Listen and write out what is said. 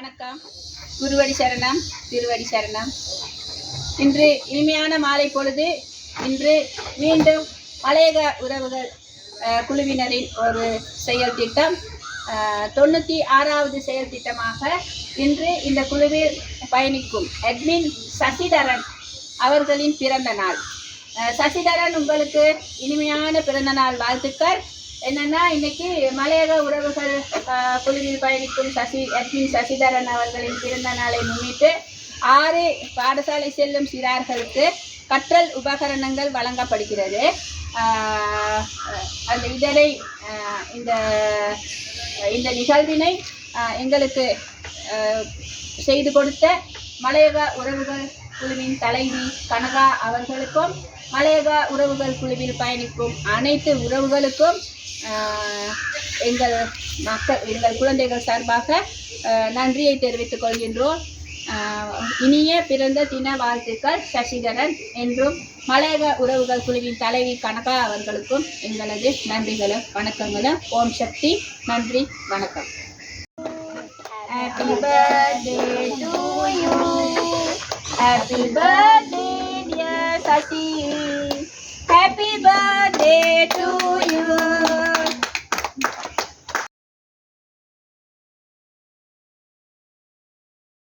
வணக்கம். குருவடி சரணம் திருவடி சரணம். இன்று இனிமையான மாலை பொழுது இன்று மீண்டும் மலையக உறவுகள் குழுவினரின் ஒரு செயல் திட்டம் தொண்ணூற்றி ஆறாவது செயல் திட்டமாக இன்று இந்த குழுவில் பயணிக்கும் அட்மின் சசிதரன் அவர்களின் பிறந்த நாள். சசிதரன் உங்களுக்கு இனிமையான பிறந்த நாள் வாழ்த்துக்கள். என்னன்னா இன்னைக்கு மலையக உறவுகள் குழுவில் பயணிக்கும் சசி அட்மின் சசிதரன் அவர்களின் பிறந்த நாளை முன்னிட்டு ஆறு பாடசாலை செல்லும் சிறார்களுக்கு கற்றல் உபகரணங்கள் வழங்கப்படுகிறது. அந்த இதனை இந்த இந்த நிகழ்வினை எங்களுக்கு செய்து கொடுத்த மலையக உறவுகள் குழுவின் தலைவி கனகா அவர்களுக்கும் மலையக உறவுகள் குழுவில் பயணிக்கும் அனைத்து உறவுகளுக்கும் எங்கள் மக்கள் எங்கள் குழந்தைகள் சார்பாக நன்றியை தெரிவித்துக் கொள்கின்றோம். இனிய பிறந்த தின வாழ்த்துக்கள் சசிதரன் என்றும் மலையக உறவுகள் குழுவின் தலைவி கனகா அவர்களுக்கும் எங்களது நன்றிகளும் வணக்கங்களும். ஓம் சக்தி. நன்றி வணக்கம். Happy birthday to you. Happy birthday, dear Happy birthday to you.